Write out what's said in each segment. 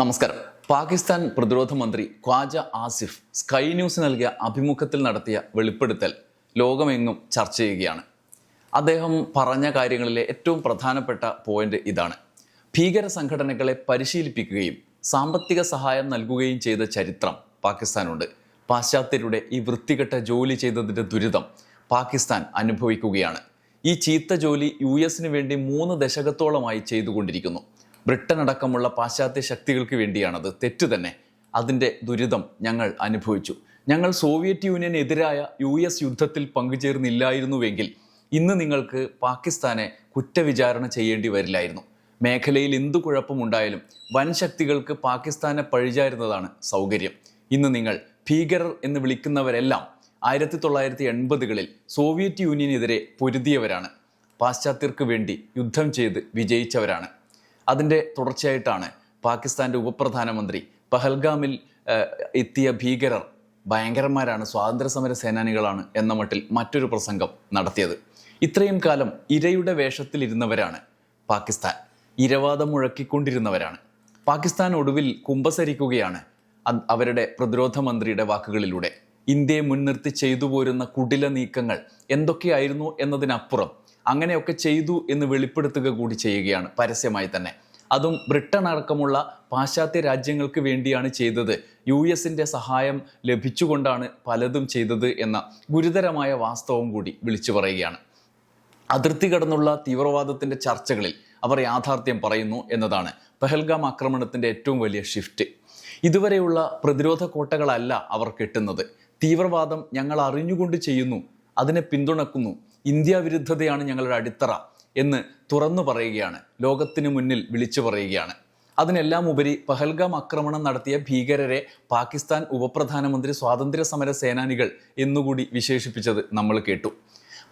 നമസ്കാരം. പാകിസ്ഥാൻ പ്രതിരോധ മന്ത്രി ഖ്വാജ ആസിഫ് സ്കൈ ന്യൂസ് നൽകിയ അഭിമുഖത്തിൽ നടത്തിയ വെളിപ്പെടുത്തൽ ലോകമെങ്ങും ചർച്ച ചെയ്യുകയാണ്. അദ്ദേഹം പറഞ്ഞ കാര്യങ്ങളിലെ ഏറ്റവും പ്രധാനപ്പെട്ട പോയിന്റ് ഇതാണ്. ഭീകര സംഘടനകളെ പരിശീലിപ്പിക്കുകയും സാമ്പത്തിക സഹായം നൽകുകയും ചെയ്ത ചരിത്രം പാകിസ്ഥാനുണ്ട്. പാശ്ചാത്യരുടെ ഈ വൃത്തികെട്ട ജോലി ചെയ്തതിന്റെ ദുരിതം പാകിസ്ഥാൻ അനുഭവിക്കുകയാണ്. ഈ ചീത്ത ജോലി യു എസിന് വേണ്ടി മൂന്ന് ദശകത്തോളമായി ചെയ്തുകൊണ്ടിരിക്കുന്നു. ബ്രിട്ടൻ അടക്കമുള്ള പാശ്ചാത്യ ശക്തികൾക്ക് വേണ്ടിയാണത്. തെറ്റ് തന്നെ. അതിന്റെ ദുരിതം ഞങ്ങൾ അനുഭവിച്ചു. ഞങ്ങൾ സോവിയറ്റ് യൂണിയനെതിരായ യു എസ് യുദ്ധത്തിൽ പങ്കുചേർന്നില്ലായിരുന്നുവെങ്കിൽ ഇന്ന് നിങ്ങൾക്ക് പാകിസ്ഥാനെ കുറ്റവിചാരണ ചെയ്യേണ്ടി വരില്ലായിരുന്നു. മേഖലയിൽ എന്തു കുഴപ്പമുണ്ടായാലും വൻ ശക്തികൾക്ക് പാകിസ്ഥാനെ പഴിചാരുന്നതാണ് സൗകര്യം. ഇന്ന് നിങ്ങൾ ഭീകരർ എന്ന് വിളിക്കുന്നവരെല്ലാം ആയിരത്തി തൊള്ളായിരത്തി എൺപതുകളിൽ സോവിയറ്റ് യൂണിയനെതിരെ പൊരുതിയവരാണ്. പാശ്ചാത്യർക്ക് വേണ്ടി യുദ്ധം ചെയ്ത് വിജയിച്ചവരാണ്. അതിന്റെ തുടർച്ചയായിട്ടാണ് പാകിസ്ഥാന്റെ ഉപപ്രധാനമന്ത്രി പഹൽഗാമിൽ എത്തിയ ഭീകരർ ഭയങ്കരന്മാരാണ് സ്വാതന്ത്ര്യ സമര സേനാനികളാണ് എന്ന മട്ടിൽ മറ്റൊരു പ്രസംഗം നടത്തിയത്. ഇത്രയും കാലം ഇരയുടെ വേഷത്തിലിരുന്നവരാണ് പാകിസ്ഥാൻ. ഇരവാദം മുഴക്കിക്കൊണ്ടിരുന്നവരാണ്. പാകിസ്ഥാൻ ഒടുവിൽ കുമ്പസരിക്കുകയാണ് അവരുടെ പ്രതിരോധ മന്ത്രിയുടെ വാക്കുകളിലൂടെ. ഇന്ത്യയെ മുൻനിർത്തി ചെയ്തു പോരുന്ന കുടില നീക്കങ്ങൾ എന്തൊക്കെയായിരുന്നു എന്നതിനപ്പുറം അങ്ങനെയൊക്കെ ചെയ്തു എന്ന് വെളിപ്പെടുത്തുക കൂടി ചെയ്യുകയാണ് പരസ്യമായി തന്നെ. അതും ബ്രിട്ടൻ അടക്കമുള്ള പാശ്ചാത്യ രാജ്യങ്ങൾക്ക് വേണ്ടിയാണ് ചെയ്തത്. യു എസിന്റെ സഹായം ലഭിച്ചുകൊണ്ടാണ് പലതും ചെയ്തത് എന്ന ഗുരുതരമായ വാസ്തവം കൂടി വിളിച്ചു പറയുകയാണ്. അതിർത്തി കടന്നുള്ള തീവ്രവാദത്തിന്റെ ചർച്ചകളിൽ അവർ യാഥാർത്ഥ്യം പറയുന്നു എന്നതാണ് പെഹൽഗാം ആക്രമണത്തിന്റെ ഏറ്റവും വലിയ ഷിഫ്റ്റ് ഇതുവരെയുള്ള പ്രതിരോധ കോട്ടകളല്ല അവർ കെട്ടുന്നത്. തീവ്രവാദം ഞങ്ങൾ അറിഞ്ഞുകൊണ്ട് ചെയ്യുന്നു അതിനെ പിന്തുണക്കുന്നു ഇന്ത്യ വിരുദ്ധതയാണ് ഞങ്ങളുടെ അടിത്തറ എന്ന് തുറന്നു പറയുകയാണ്. ലോകത്തിന് മുന്നിൽ വിളിച്ചു പറയുകയാണ്. അതിനെല്ലാം ഉപരി പഹൽഗാം ആക്രമണം നടത്തിയ ഭീകരരെ പാകിസ്ഥാൻ ഉപപ്രധാനമന്ത്രി സ്വാതന്ത്ര്യ സമര സേനാനികൾ എന്നുകൂടി വിശേഷിപ്പിച്ചത് നമ്മൾ കേട്ടു.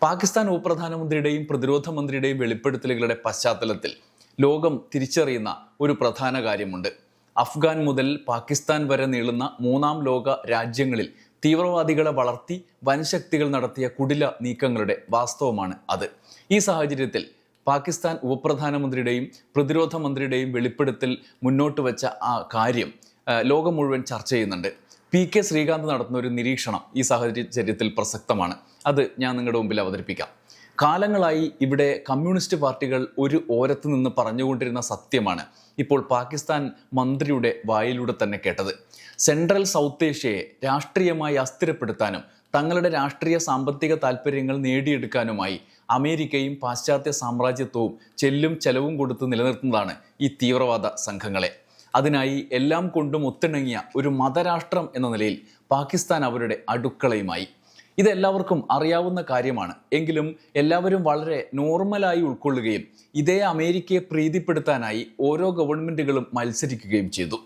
പാകിസ്ഥാൻ ഉപപ്രധാനമന്ത്രിയുടെയും പ്രതിരോധ മന്ത്രിയുടെയും വെളിപ്പെടുത്തലുകളുടെ പശ്ചാത്തലത്തിൽ ലോകം തിരിച്ചറിയുന്ന ഒരു പ്രധാന കാര്യമുണ്ട്. അഫ്ഗാൻ മുതൽ പാകിസ്ഥാൻ വരെ നീളുന്ന മൂന്നാം ലോക രാജ്യങ്ങളിൽ തീവ്രവാദികളെ വളർത്തി വൻശക്തികൾ നടത്തിയ കുടില നീക്കങ്ങളുടെ വാസ്തവമാണ് അത്. ഈ സാഹചര്യത്തിൽ പാകിസ്ഥാൻ ഉപപ്രധാനമന്ത്രിയുടെയും പ്രതിരോധ മന്ത്രിയുടെയും വെളിപ്പെടുത്തൽ മുന്നോട്ട് വെച്ച ആ കാര്യം ലോകം മുഴുവൻ ചർച്ച ചെയ്യുന്നുണ്ട്. പി കെ ശ്രീകാന്ത് നടത്തുന്ന ഒരു നിരീക്ഷണം ഈ സാഹചര്യത്തിൽ പ്രസക്തമാണ്. അത് ഞാൻ നിങ്ങളുടെ മുമ്പിൽ അവതരിപ്പിക്കാം. കാലങ്ങളായി ഇവിടെ കമ്മ്യൂണിസ്റ്റ് പാർട്ടികൾ ഒരു ഓരത്ത് നിന്ന് പറഞ്ഞുകൊണ്ടിരുന്ന സത്യമാണ് ഇപ്പോൾ പാകിസ്ഥാൻ മന്ത്രിയുടെ വായിലൂടെ തന്നെ കേട്ടത്. സെൻട്രൽ സൗത്ത് ഏഷ്യയെ രാഷ്ട്രീയമായി അസ്ഥിരപ്പെടുത്താനും തങ്ങളുടെ രാഷ്ട്രീയ സാമ്പത്തിക താല്പര്യങ്ങൾ നേടിയെടുക്കാനുമായി അമേരിക്കയും പാശ്ചാത്യ സാമ്രാജ്യത്വവും ചെല്ലും ചെലവും കൊടുത്ത് നിലനിർത്തുന്നതാണ് ഈ തീവ്രവാദ സംഘങ്ങളെ. അതിനായി എല്ലാം കൊണ്ടും ഒത്തിണങ്ങിയ ഒരു മതരാഷ്ട്രം എന്ന നിലയിൽ പാകിസ്ഥാൻ അവരുടെ അടുക്കളയുമായി. ഇതെല്ലാവർക്കും അറിയാവുന്ന കാര്യമാണ്. എങ്കിലും എല്ലാവരും വളരെ നോർമലായി ഉൾക്കൊള്ളുകയും ഇതേ അമേരിക്കയെ പ്രീതിപ്പെടുത്താനായി ഓരോ ഗവൺമെന്റുകളും മത്സരിക്കുകയും ചെയ്തു.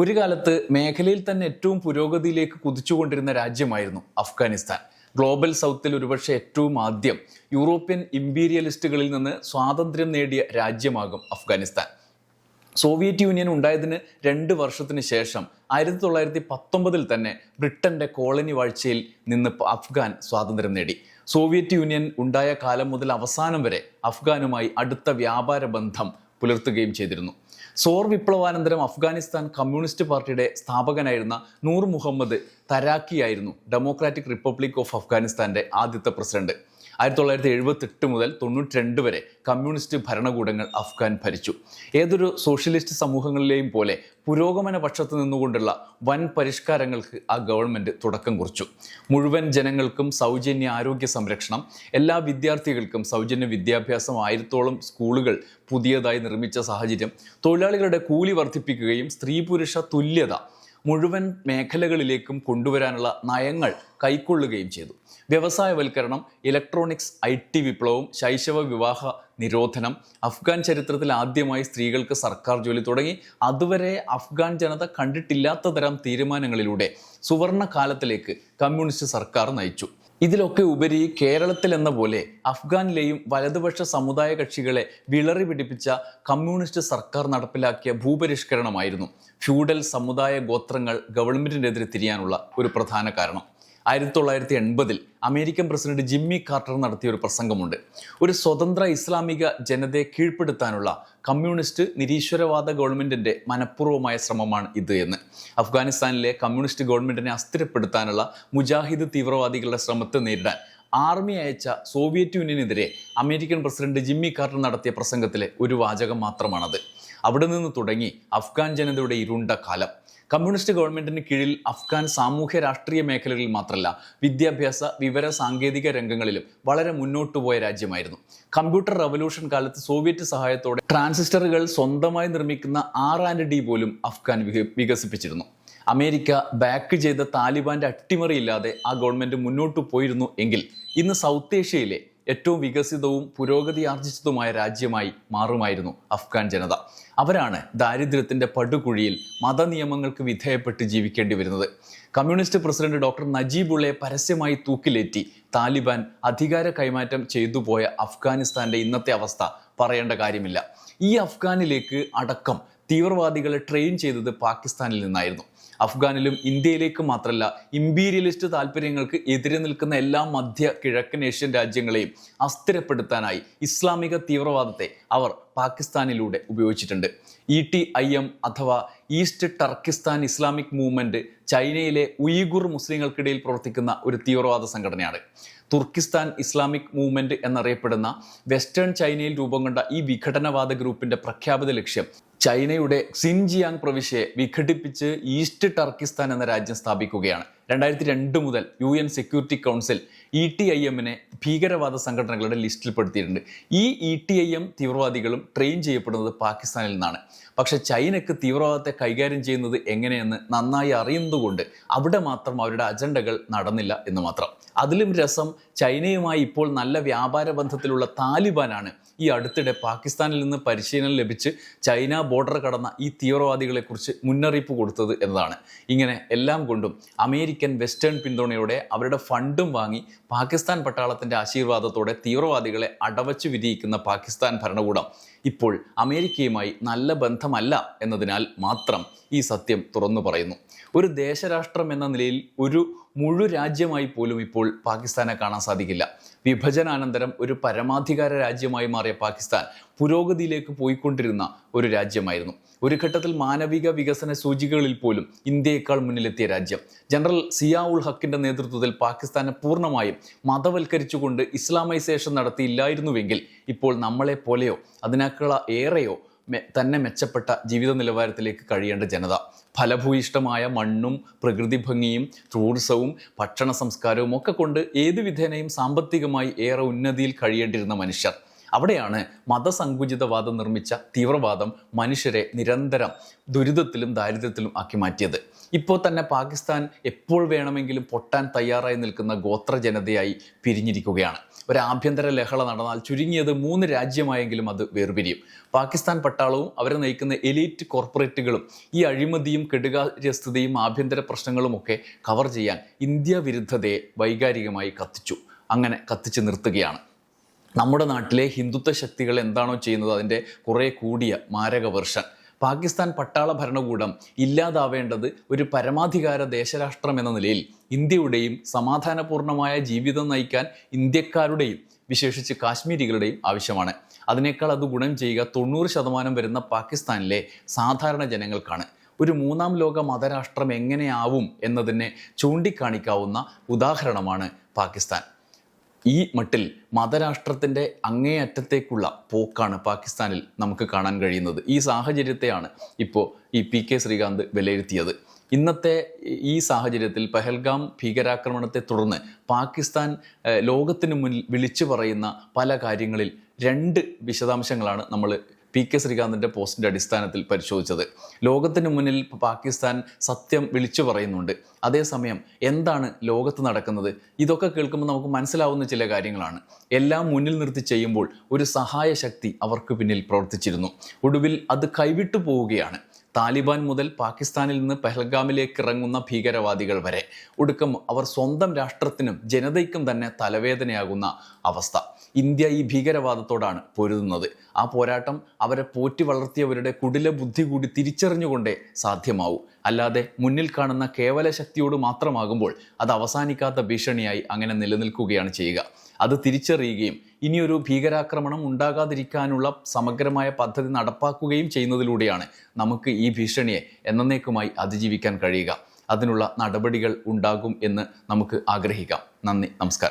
ഒരു കാലത്ത് മേഖലയിൽ തന്നെ ഏറ്റവും പുരോഗതിയിലേക്ക് കുതിച്ചുകൊണ്ടിരുന്ന രാജ്യമായിരുന്നു അഫ്ഗാനിസ്ഥാൻ. ഗ്ലോബൽ സൗത്തിൽ ഒരുപക്ഷെ ഏറ്റവും ആദ്യം യൂറോപ്യൻ ഇമ്പീരിയലിസ്റ്റുകളിൽ നിന്ന് സ്വാതന്ത്ര്യം നേടിയ രാജ്യമാകും അഫ്ഗാനിസ്ഥാൻ. സോവിയറ്റ് യൂണിയൻ ഉണ്ടായതിന് രണ്ട് വർഷത്തിന് ശേഷം ആയിരത്തി തൊള്ളായിരത്തി പത്തൊമ്പതിൽ തന്നെ ബ്രിട്ടന്റെ കോളനി വാഴ്ചയിൽ നിന്ന് അഫ്ഗാൻ സ്വാതന്ത്ര്യം നേടി. സോവിയറ്റ് യൂണിയൻ ഉണ്ടായ കാലം മുതൽ അവസാനം വരെ അഫ്ഗാനുമായി അടുത്ത വ്യാപാര ബന്ധം പുലർത്തുകയും ചെയ്തിരുന്നു. സോർ വിപ്ലവാനന്തരം അഫ്ഗാനിസ്ഥാൻ കമ്മ്യൂണിസ്റ്റ് പാർട്ടിയുടെ സ്ഥാപകനായിരുന്ന നൂർ മുഹമ്മദ് തരാക്കിയായിരുന്നു ഡെമോക്രാറ്റിക് റിപ്പബ്ലിക് ഓഫ് അഫ്ഗാനിസ്ഥാന്റെ ആദ്യത്തെ പ്രസിഡന്റ്. ആയിരത്തി തൊള്ളായിരത്തി എഴുപത്തെട്ട് മുതൽ തൊണ്ണൂറ്റി രണ്ട് വരെ കമ്മ്യൂണിസ്റ്റ് ഭരണകൂടങ്ങൾ അഫ്ഗാൻ ഭരിച്ചു. ഏതൊരു സോഷ്യലിസ്റ്റ് സമൂഹങ്ങളിലെയും പോലെ പുരോഗമന പക്ഷത്ത് നിന്നുകൊണ്ടുള്ള വൻ പരിഷ്കാരങ്ങൾക്ക് ആ ഗവൺമെന്റ് തുടക്കം കുറിച്ചു. മുഴുവൻ ജനങ്ങൾക്കും സൗജന്യ ആരോഗ്യ സംരക്ഷണം എല്ലാ വിദ്യാർത്ഥികൾക്കും സൗജന്യ വിദ്യാഭ്യാസം ആയിരത്തോളം സ്കൂളുകൾ പുതിയതായി നിർമ്മിച്ച സാഹചര്യം തൊഴിലാളികളുടെ കൂലി വർദ്ധിപ്പിക്കുകയും സ്ത്രീ പുരുഷ തുല്യത മുഴുവൻ മേഖലകളിലേക്കും കൊണ്ടുവരാനുള്ള നയങ്ങൾ കൈക്കൊള്ളുകയും ചെയ്തു. വ്യവസായവൽക്കരണം ഇലക്ട്രോണിക്സ് ഐ ടി വിപ്ലവം ശൈശവ വിവാഹ നിരോധനം അഫ്ഗാൻ ചരിത്രത്തിൽ ആദ്യമായി സ്ത്രീകൾക്ക് സർക്കാർ ജോലി തുടങ്ങി. അതുവരെ അഫ്ഗാൻ ജനത കണ്ടിട്ടില്ലാത്ത തരം തീരുമാനങ്ങളിലൂടെ സുവർണ കാലത്തിലേക്ക് കമ്മ്യൂണിസ്റ്റ് സർക്കാർ നയിച്ചു. ഇതിലൊക്കെ ഉപരി കേരളത്തിൽ എന്ന പോലെ അഫ്ഗാനിലെയും വലതുപക്ഷ സമുദായ കക്ഷികളെ വിളറി പിടിപ്പിച്ച കമ്മ്യൂണിസ്റ്റ് സർക്കാർ നടപ്പിലാക്കിയ ഭൂപരിഷ്കരണമായിരുന്നു. ഫ്യൂഡൽ സമുദായ ഗോത്രങ്ങൾ ഗവൺമെന്റിനെതിരെ തിരിയാനുള്ള ഒരു പ്രധാന കാരണം. ആയിരത്തി തൊള്ളായിരത്തി എൺപതിൽ അമേരിക്കൻ പ്രസിഡന്റ് ജിമ്മി കാർട്ടർ നടത്തിയ ഒരു പ്രസംഗമുണ്ട്. ഒരു സ്വതന്ത്ര ഇസ്ലാമിക ജനതയെ കീഴ്പ്പെടുത്താനുള്ള കമ്മ്യൂണിസ്റ്റ് നിരീശ്വരവാദ ഗവൺമെന്റിന്റെ മനഃപൂർവമായ ശ്രമമാണ് ഇത് എന്ന്. അഫ്ഗാനിസ്ഥാനിലെ കമ്മ്യൂണിസ്റ്റ് ഗവൺമെന്റിനെ അസ്ഥിരപ്പെടുത്താനുള്ള മുജാഹിദ് തീവ്രവാദികളുടെ ശ്രമത്തെ നേരിടാൻ ആർമി അയച്ച സോവിയറ്റ് യൂണിയനെതിരെ അമേരിക്കൻ പ്രസിഡന്റ് ജിമ്മി കാർട്ടർ നടത്തിയ പ്രസംഗത്തിലെ ഒരു വാചകം മാത്രമാണത്. അവിടെ നിന്ന് തുടങ്ങി അഫ്ഗാൻ ജനതയുടെ ഇരുണ്ട കാലം. കമ്മ്യൂണിസ്റ്റ് ഗവൺമെന്റിന് കീഴിൽ അഫ്ഗാൻ സാമൂഹ്യ രാഷ്ട്രീയ മേഖലകളിൽ മാത്രമല്ല വിദ്യാഭ്യാസ വിവര സാങ്കേതിക രംഗങ്ങളിലും വളരെ മുന്നോട്ട് പോയ രാജ്യമായിരുന്നു. കമ്പ്യൂട്ടർ റവല്യൂഷൻ കാലത്ത് സോവിയറ്റ് സഹായത്തോടെ ട്രാൻസിസ്റ്ററുകൾ സ്വന്തമായി നിർമ്മിക്കുന്ന ആർ ആൻഡ് ഡി പോലും അഫ്ഗാൻ വികസിപ്പിച്ചിരുന്നു. അമേരിക്ക ബാക്ക് ചെയ്ത താലിബാന്റെ അട്ടിമറിയില്ലാതെ ആ ഗവൺമെന്റ് മുന്നോട്ട് പോയിരുന്നു എങ്കിൽ ഇന്ന് സൗത്ത് ഏഷ്യയിലെ ഏറ്റവും വികസിതവും പുരോഗതി ആർജിച്ചതുമായ രാജ്യമായി മാറുമായിരുന്നു അഫ്ഗാൻ ജനത. അവരാണ് ദാരിദ്ര്യത്തിന്റെ പടുകുഴിയിൽ മതനിയമങ്ങൾക്ക് വിധേയപ്പെട്ട് ജീവിക്കേണ്ടി വരുന്നത്. കമ്മ്യൂണിസ്റ്റ് പ്രസിഡന്റ് ഡോക്ടർ നജീബുള്ളയെ പരസ്യമായി തൂക്കിലേറ്റി താലിബാൻ അധികാര കൈമാറ്റം ചെയ്തു പോയ അഫ്ഗാനിസ്ഥാന്റെ ഇന്നത്തെ അവസ്ഥ പറയേണ്ട കാര്യമില്ല. ഈ അഫ്ഗാനിലേക്ക് അടക്കം തീവ്രവാദികളെ ട്രെയിൻ ചെയ്തത് പാകിസ്ഥാനിൽ നിന്നായിരുന്നു. അഫ്ഗാനിലും ഇന്ത്യയിലേക്ക് മാത്രമല്ല ഇമ്പീരിയലിസ്റ്റ് താല്പര്യങ്ങൾക്ക് എതിരെ നിൽക്കുന്ന എല്ലാ മധ്യ കിഴക്കൻ ഏഷ്യൻ രാജ്യങ്ങളെയും അസ്ഥിരപ്പെടുത്താനായി ഇസ്ലാമിക തീവ്രവാദത്തെ അവർ പാകിസ്ഥാനിലൂടെ ഉപയോഗിച്ചിട്ടുണ്ട്. ഇ ടി ഐ എം അഥവാ ഈസ്റ്റ് ടർക്കിസ്ഥാൻ ഇസ്ലാമിക് മൂവ്മെന്റ് ചൈനയിലെ ഉയ്ഗുർ മുസ്ലിങ്ങൾക്കിടയിൽ പ്രവർത്തിക്കുന്ന ഒരു തീവ്രവാദ സംഘടനയാണ്. തുർക്കിസ്ഥാൻ ഇസ്ലാമിക് മൂവ്മെന്റ് എന്നറിയപ്പെടുന്ന വെസ്റ്റേൺ ചൈനയിൽ രൂപം കൊണ്ട ഈ വിഘടനവാദ ഗ്രൂപ്പിന്റെ പ്രഖ്യാപിത ലക്ഷ്യം ചൈനയുടെ സിൻജിയാങ് പ്രവിശ്യയെ വിഘടിപ്പിച്ച് ഈസ്റ്റ് ടർക്കിസ്ഥാൻ എന്ന രാജ്യം സ്ഥാപിക്കുകയാണ്. രണ്ടായിരത്തി രണ്ട് മുതൽ U N security council E T I എമ്മിനെ ഭീകരവാദ സംഘടനകളുടെ ലിസ്റ്റിൽപ്പെടുത്തിയിട്ടുണ്ട് ഈ ഇ ടി ഐ എം തീവ്രവാദികളും ട്രെയിൻ ചെയ്യപ്പെടുന്നത് പാകിസ്ഥാനിൽ നിന്നാണ്. പക്ഷേ ചൈനയ്ക്ക് തീവ്രവാദത്തെ കൈകാര്യം ചെയ്യുന്നത് എങ്ങനെയെന്ന് നന്നായി അറിയുന്നതുകൊണ്ട് അവിടെ മാത്രം അവരുടെ അജണ്ടകൾ നടന്നില്ല എന്ന് മാത്രം. അതിലും രസം ചൈനയുമായി ഇപ്പോൾ നല്ല വ്യാപാര ബന്ധത്തിലുള്ള താലിബാനാണ് ഈ അടുത്തിടെ പാകിസ്ഥാനിൽ നിന്ന് പരിശീലനം ലഭിച്ച് ചൈന ബോർഡർ കടന്ന ഈ തീവ്രവാദികളെക്കുറിച്ച് മുന്നറിയിപ്പ് കൊടുത്തത് എന്നതാണ്. ഇങ്ങനെ എല്ലാം കൊണ്ടും അമേരിക്കൻ വെസ്റ്റേൺ പിന്തുണയോടെ അവരുടെ ഫണ്ടും വാങ്ങി പാകിസ്ഥാൻ പട്ടാളത്തിന്റെ ആശീർവാദത്തോടെ തീവ്രവാദികളെ അടവച്ചു വിധിയിക്കുന്ന പാകിസ്ഥാൻ ഭരണകൂടം. ഇപ്പോൾ അമേരിക്കയുമായി നല്ല ബന്ധമല്ല എന്നതിനാൽ മാത്രം ഈ സത്യം തുറന്നു പറയുന്നു. ഒരു ദേശരാഷ്ട്രം എന്ന നിലയിൽ ഒരു മുഴു രാജ്യമായി പോലും ഇപ്പോൾ പാകിസ്ഥാനെ കാണാൻ സാധിക്കില്ല. വിഭജനാനന്തരം ഒരു പരമാധികാര രാജ്യമായി മാറിയ പാകിസ്ഥാൻ പുരോഗതിയിലേക്ക് പോയിക്കൊണ്ടിരുന്ന ഒരു രാജ്യമായിരുന്നു. ഒരു ഘട്ടത്തിൽ മാനവിക വികസന സൂചികകളിൽ പോലും ഇന്ത്യയേക്കാൾ മുന്നിലെത്തിയ രാജ്യം. ജനറൽ സിയാ ഉൾ ഹക്കിന്റെ നേതൃത്വത്തിൽ പാകിസ്ഥാനെ പൂർണമായും മതവൽക്കരിച്ചുകൊണ്ട് ഇസ്ലാമൈസേഷൻ നടത്തിയില്ലായിരുന്നുവെങ്കിൽ ഇപ്പോൾ നമ്മളെ പോലെയോ അതിനേക്കാൾ ഏറെയോ തന്നെ മെച്ചപ്പെട്ട ജീവിത നിലവാരത്തിലേക്ക് കഴിയേണ്ട ജനത. ഫലഭൂയിഷ്ടമായ മണ്ണും പ്രകൃതി ഭംഗിയും ടൂറിസവും ഭക്ഷണ സംസ്കാരവും ഒക്കെ കൊണ്ട് ഏത് വിധേനയും സാമ്പത്തികമായി ഏറെ ഉന്നതിയിൽ കഴിയേണ്ടിരുന്ന മനുഷ്യർ. അവിടെയാണ് മതസങ്കുചിതവാദം നിർമ്മിച്ച തീവ്രവാദം മനുഷ്യരെ നിരന്തരം ദുരിതത്തിലും ദാരിദ്ര്യത്തിലും ആക്കി മാറ്റിയത്. ഇപ്പോൾ തന്നെ പാകിസ്ഥാൻ എപ്പോൾ വേണമെങ്കിലും പൊട്ടാൻ തയ്യാറായി നിൽക്കുന്ന ഗോത്ര ജനതയായി പിരിഞ്ഞിരിക്കുകയാണ്. ഒരു ആഭ്യന്തര ലഹള നടന്നാൽ ചുരുങ്ങിയത് മൂന്ന് രാജ്യമായെങ്കിലും അത് വേർപിരിയും. പാകിസ്ഥാൻ പട്ടാളവും അവരെ നയിക്കുന്ന എലീറ്റ് കോർപ്പറേറ്റുകളും ഈ അഴിമതിയും കെടുകാര്യസ്ഥതയും ആഭ്യന്തര പ്രശ്നങ്ങളും ഒക്കെ കവർ ചെയ്യാൻ ഇന്ത്യ വിരുദ്ധതയെ വൈകാരികമായി കത്തിച്ചു. അങ്ങനെ കത്തിച്ചു നിർത്തുകയാണ്. നമ്മുടെ നാട്ടിലെ ഹിന്ദുത്വ ശക്തികൾ എന്താണോ ചെയ്യുന്നത് അതിന്റെ കുറേ കൂടിയ മാരക വെർഷൻ. പാകിസ്ഥാൻ പട്ടാള ഭരണകൂടം ഇല്ലാതാവേണ്ടത് ഒരു പരമാധികാര ദേശരാഷ്ട്രം എന്ന നിലയിൽ ഇന്ത്യയുടെയും സമാധാനപൂർണമായ ജീവിതം നയിക്കാൻ ഇന്ത്യക്കാരുടെയും വിശേഷിച്ച് കാശ്മീരികളുടെയും ആവശ്യമാണ്. അതിനേക്കാൾ അത് ഗുണം ചെയ്യുക തൊണ്ണൂറ് ശതമാനം വരുന്ന പാകിസ്ഥാനിലെ സാധാരണ ജനങ്ങൾക്കാണ്. ഒരു മൂന്നാം ലോക മതരാഷ്ട്രം എങ്ങനെയാവും എന്നതിനെ ചൂണ്ടിക്കാണിക്കാവുന്ന ഉദാഹരണമാണ് പാകിസ്ഥാൻ. ഈ മട്ടിൽ മതരാഷ്ട്രത്തിന്റെ അങ്ങേയറ്റത്തേക്കുള്ള പോക്കാണ് പാകിസ്ഥാനിൽ നമുക്ക് കാണാൻ കഴിയുന്നത്. ഈ സാഹചര്യത്തെയാണ് ഇപ്പോൾ ഈ പി കെ ശ്രീകാന്ത് വിലയിരുത്തിയത്. ഇന്നത്തെ ഈ സാഹചര്യത്തിൽ പഹൽഗാം ഭീകരാക്രമണത്തെ തുടർന്ന് പാകിസ്ഥാൻ ലോകത്തിന് മുന്നിൽ വിളിച്ചു പറയുന്ന പല കാര്യങ്ങളിൽ രണ്ട് വിശദാംശങ്ങളാണ് നമ്മൾ പി കെ ശ്രീകാന്തിന്റെ പോസ്റ്റിന്റെ അടിസ്ഥാനത്തിൽ പരിശോധിച്ചത്. ലോകത്തിന് മുന്നിൽ പാകിസ്ഥാൻ സത്യം വിളിച്ചു പറയുന്നുണ്ട്. അതേസമയം എന്താണ് ലോകത്ത് നടക്കുന്നത്? ഇതൊക്കെ കേൾക്കുമ്പോൾ നമുക്ക് മനസ്സിലാവുന്ന ചില കാര്യങ്ങളാണ്. എല്ലാം മുന്നിൽ നിർത്തി ചെയ്യുമ്പോൾ ഒരു സഹായ ശക്തി അവർക്ക് പിന്നിൽ പ്രവർത്തിച്ചിരുന്നു. ഒടുവിൽ അത് കൈവിട്ടു പോവുകയാണ്. താലിബാൻ മുതൽ പാകിസ്ഥാനിൽ നിന്ന് പെഹൽഗാമിലേക്ക് ഇറങ്ങുന്ന ഭീകരവാദികൾ വരെ. ഒടുക്കം അവർ സ്വന്തം രാഷ്ട്രത്തിനും ജനതയ്ക്കും തന്നെ തലവേദനയാകുന്ന അവസ്ഥ. ഇന്ത്യ ഈ ഭീകരവാദത്തോടാണ് പൊരുതുന്നത്. ആ പോരാട്ടം അവരെ പോറ്റി വളർത്തിയവരുടെ കുടില ബുദ്ധി കൂടി തിരിച്ചറിഞ്ഞുകൊണ്ടേ സാധ്യമാവൂ. അല്ലാതെ മുന്നിൽ കാണുന്ന കേവല ശക്തിയോട് മാത്രമാകുമ്പോൾ അത് അവസാനിക്കാത്ത ഭീഷണിയായി അങ്ങനെ നിലനിൽക്കുകയാണ് ചെയ്യുക. അത് തിരിച്ചറിയുകയും ഇനിയൊരു ഭീകരാക്രമണം ഉണ്ടാകാതിരിക്കാനുള്ള സമഗ്രമായ പദ്ധതി നടപ്പാക്കുകയും ചെയ്യുന്നതിലൂടെയാണ് നമുക്ക് ഈ ഭീഷണിയെ എന്നേക്കുമായി അതിജീവിക്കാൻ കഴിയുക. അതിനുള്ള നടപടികൾ ഉണ്ടാകും എന്ന് നമുക്ക് ആഗ്രഹിക്കാം. നന്ദി. നമസ്കാരം.